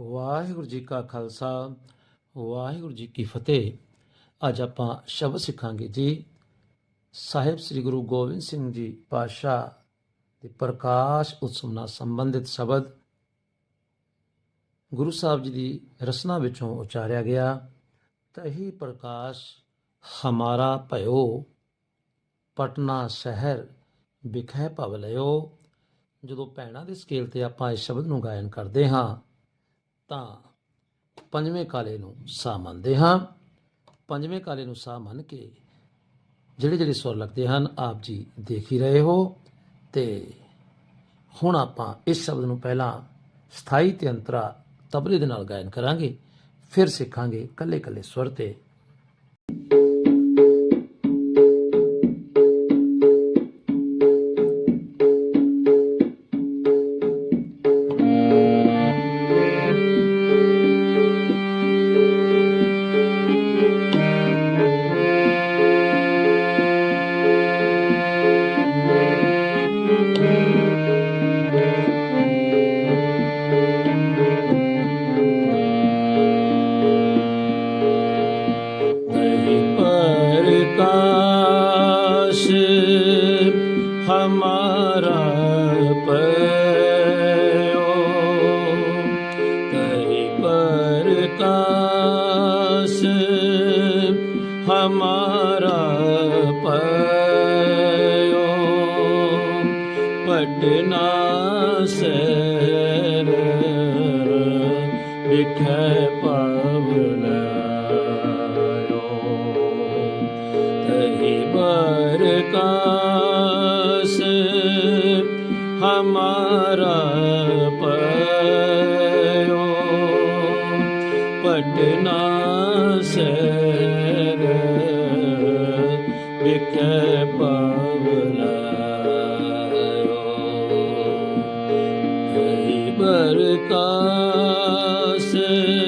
ਵਾਹਿਗੁਰੂ ਜੀ ਕਾ ਖਾਲਸਾ, ਵਾਹਿਗੁਰੂ ਜੀ ਕੀ ਫਤਿਹ। ਅੱਜ ਆਪਾਂ ਸ਼ਬਦ ਸਿੱਖਾਂਗੇ ਜੀ। ਸਾਹਿਬ ਸ੍ਰੀ ਗੁਰੂ ਗੋਬਿੰਦ ਸਿੰਘ ਜੀ ਪਾਤਸ਼ਾਹ ਦੇ ਪ੍ਰਕਾਸ਼ ਉਤਸਵ ਨਾਲ ਸੰਬੰਧਿਤ ਸ਼ਬਦ ਗੁਰੂ ਸਾਹਿਬ ਜੀ ਦੀ ਰਸਨਾ ਵਿੱਚੋਂ ਉਚਾਰਿਆ ਗਿਆ। ਤਹੀ ਪ੍ਰਕਾਸ਼, ਹਮਾਰਾ ਭਇਓ, ਪਟਨਾ ਸ਼ਹਿਰ ਵਿਖੇ ਭਵ ਲਿਓ ਜਦੋਂ ਭੈਣਾਂ ਦੇ ਸਕੇਲ ਤੇ ਆਪਾਂ ਇਸ ਸ਼ਬਦ ਨੂੰ ਗਾਇਨ ਕਰਦੇ ਹਾਂ ਤਾਂ ਪੰਜਵੇਂ ਕਾਲੇ ਨੂੰ ਸਾ ਮੰਨਦੇ ਹਾਂ। ਪੰਜਵੇਂ ਕਾਲੇ ਨੂੰ ਸਾ ਮੰਨ ਕੇ ਜਿਹੜੇ ਜਿਹੜੇ ਸੁਰ ਲੱਗਦੇ ਹਨ, ਆਪ ਜੀ ਦੇਖ ਹੀ ਰਹੇ ਹੋ ਤੇ ਹੁਣ ਆਪਾਂ ਇਸ ਸ਼ਬਦ ਨੂੰ ਪਹਿਲਾਂ ਸਥਾਈ ਤੇ ਅੰਤਰਾ ਤਬਲੇ ਦੇ ਨਾਲ ਗਾਇਨ ਕਰਾਂਗੇ, ਫਿਰ ਸਿੱਖਾਂਗੇ ਕੱਲੇ ਕੱਲੇ ਸੁਰ ਤੇ ਹੈ ਪਾਵਨਾ ਅਵਰ ਕਾਸੇ।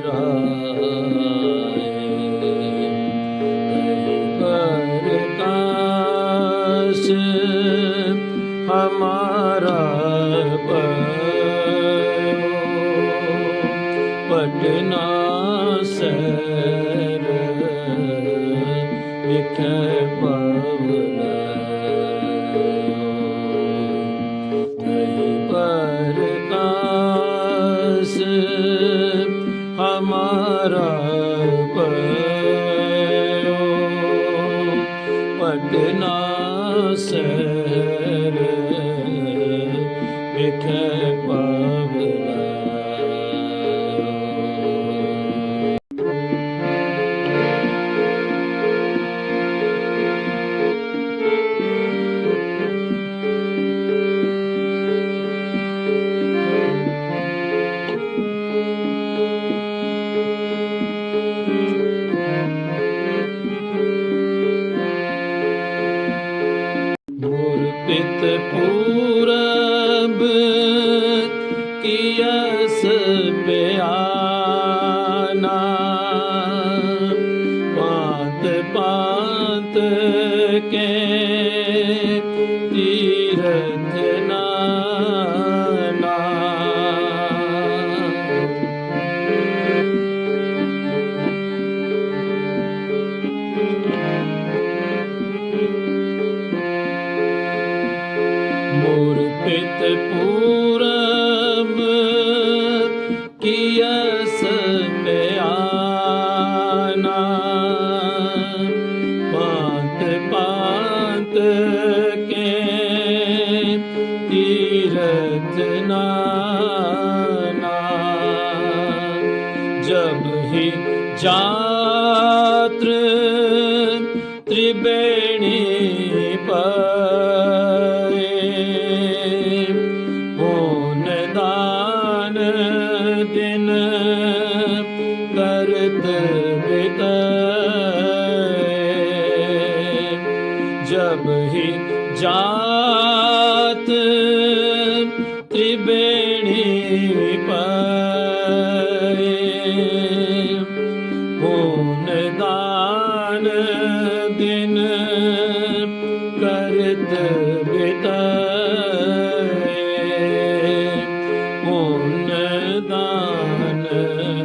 Ram. रा 一人间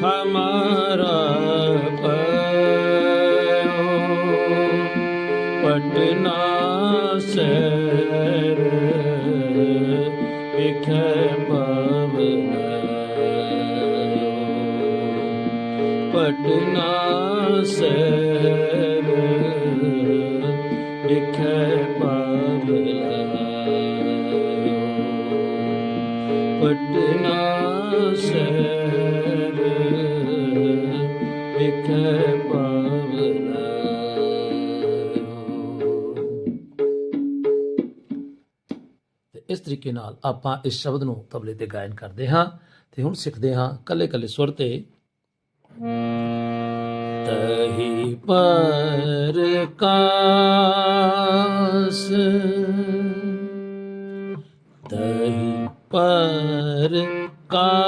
ਹਮਾਰਾ ਪਇਓ ਪਟਨਾ ਸ਼ਹਿਰ ਵਿਖੇ ਪਵਨਾ ਪਟਨਾ ਸ਼ਹਿਰ ਵਿਖੇ ਇਸ ਤਰੀਕੇ ਨਾਲ ਆਪਾਂ ਇਸ ਸ਼ਬਦ ਨੂੰ ਤਬਲੇ ਤੇ ਗਾਇਨ ਕਰਦੇ ਹਾਂ ਤੇ ਹੁਣ ਸਿੱਖਦੇ ਹਾਂ ਕੱਲੇ ਕੱਲੇ ਸੁਰ ਤੇ। ਤਹੀ ਪਰ ਕਾਸ। ਤਹੀ ਪਰ ਕਾਸ।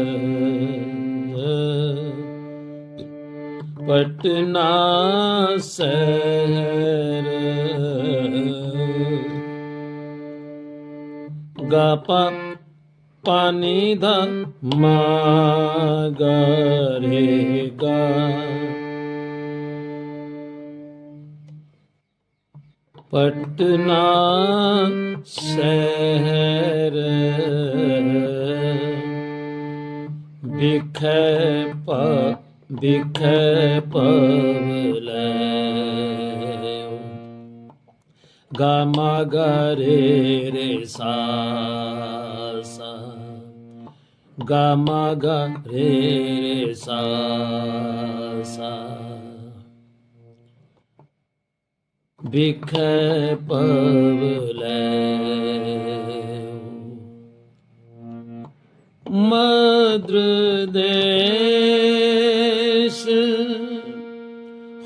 ਪਟਨਾ ਸਹਿਰ। ਪਟਨਾ ਸਹਿਰ ਦਾ ਮਾਗਰੇ ਪਟਨਾ ਸ਼ਹਿਰ। ਵਿਖੇ ਪ दिख पवल पबलं गा रे सा गा रे सा बिख पबुलं मधुदे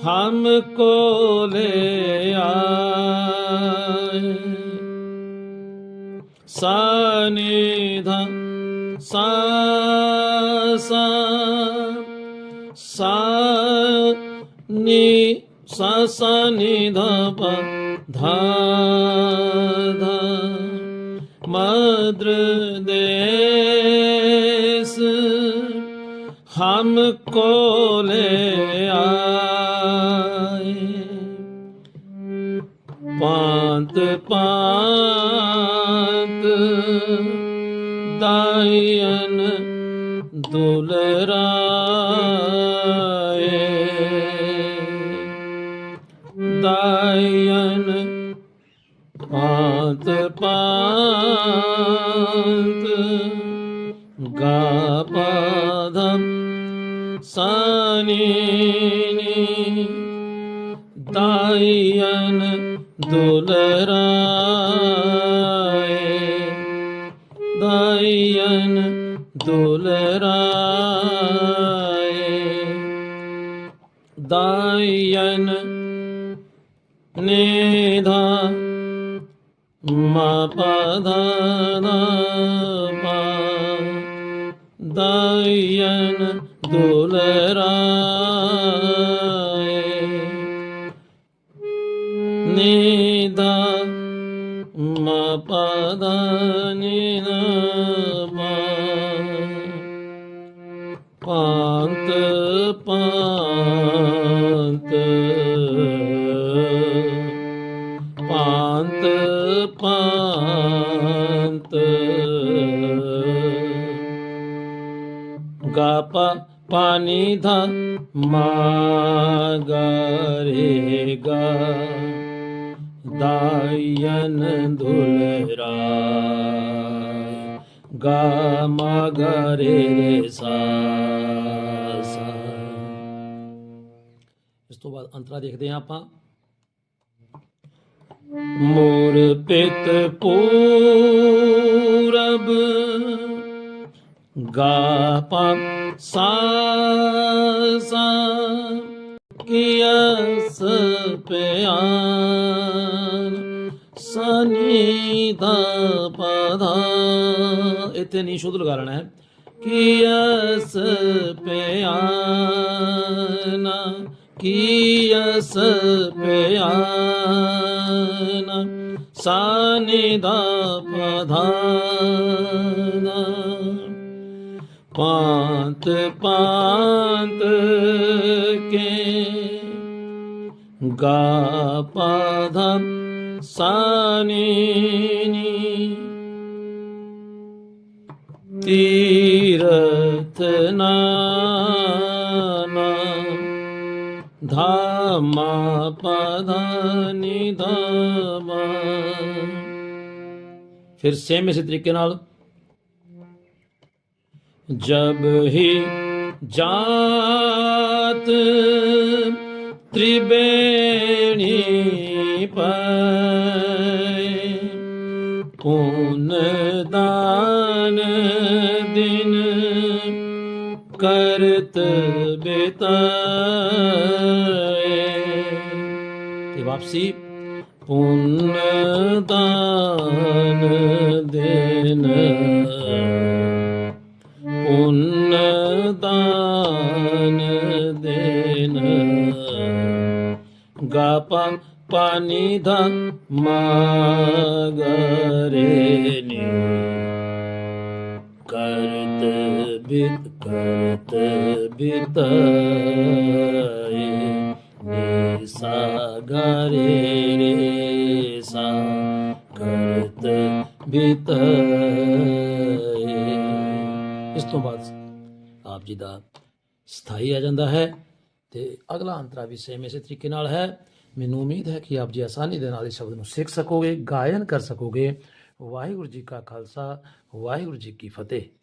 हमको ले आए सानिधा सा सा सा नि सा सा नि धा प धा धा मद्र देस हमको ले आए ਪਾਂਤ ਪਾਂਤ ਦਾਇਨ ਦੁਲਰਾਏ। ਦਾਇਨ ਪਾਂਤ ਪਾਂਤ ਗਾਪਾਧਮ ਸਾਨੀ ਦਾਇਨ ਦੁਲਰਾਏ ਦਾਇਨ ਦੁਲਰਾਏ ਦਾਇਨ ਨਿਧਾ ਮਾ ਦਾਇਨ ਦੁਲਰਾਏ। ਨਿਦਾ ਮਾ ਪਾ ਧਾ ਨੀ ਧਾ ਪਾ। ਪਾਂਤ ਪਾਂਤ ਪਾਂਤ ਪਾਂਤ ਗਾ ਪਾ ਪਾਨੀ ਧਾ ਮਾ ਗਾ ਰੇ ਗਾ ਦਾਇਨ ਦੁਲਰਾਏ ਗਾ ਮਾ ਗਾ ਰੇ ਰੇ ਸਾ ਇਸ ਤੋਂ ਬਾਅਦ ਅੰਤਰਾ ਦੇਖਦੇ ਹਾਂ ਆਪਾਂ। ਮੋਰ ਪਿਤ ਪੂਰਬ, ਗਾ ਪਾ ਸਾ ਸਾ ਕੀਸ ਪਿਆਨ ਸਨੀ ਦਾ ਪਧਾ ਇੱਥੇ ਨਹੀਂ ਸ਼ੁੱਧ ਲਗਾ ਲੈਣਾ ਹੈ। ਕੀਸ ਕੀ ਕੀਸ ਪਿਆਨ, ਸਾਨੀ ਦਾ ਪਧਾਨਾ। ਪਾਂਤ ਪਾਂਤ ਕੇ ਗਾ ਪਾਧਾ ਸਾਨੀ ਤੀਰਥ ਨਾਮਾ ਧਾਮਾ ਪਧਾਨੀ ਧਾਮਾ ਫਿਰ ਸੇਮ ਇਸੇ ਤਰੀਕੇ ਨਾਲ ਜਬ ਹੀ ਜਾਤ ਤ੍ਰਿਬੇਣੀ ਪੈ ਪੁਨ ਦਾਨ ਦਿਨ ਕਰਤ ਬਿਤਾਏ ਤੇ ਵਾਪਸੀ ਪੁੰਨ ਦਾਨ ਦਿਨ ਗਾ ਪਾ ਪਾਨੀ ਧਾ ਮਾਗਰੇ ਨੀ ਕਰਤ ਬਿਤ ਕਰਤ ਬਿਤਾਏ ਨੀ ਸਾਗਰੇ ਸਾ ਇਸ ਤੋਂ ਬਾਅਦ ਆਪ ਜੀ ਦਾ ਸਥਾਈ ਆ ਜਾਂਦਾ ਹੈ ਤੇ ਅਗਲਾ ਅੰਤਰਾ ਵੀ ਸੇਮ ਇਸੇ ਤਰੀਕੇ ਨਾਲ ਹੈ। ਮੈਨੂੰ ਉਮੀਦ ਹੈ ਕਿ ਆਪ ਜੀ ਆਸਾਨੀ ਦੇ ਨਾਲ ਇਸ ਸ਼ਬਦ ਨੂੰ ਸਿੱਖ ਸਕੋਗੇ, ਗਾਇਨ ਕਰ ਸਕੋਗੇ। ਵਾਹਿਗੁਰੂ ਜੀ ਕਾ ਖਾਲਸਾ, ਵਾਹਿਗੁਰੂ ਜੀ ਕੀ ਫਤਿਹ।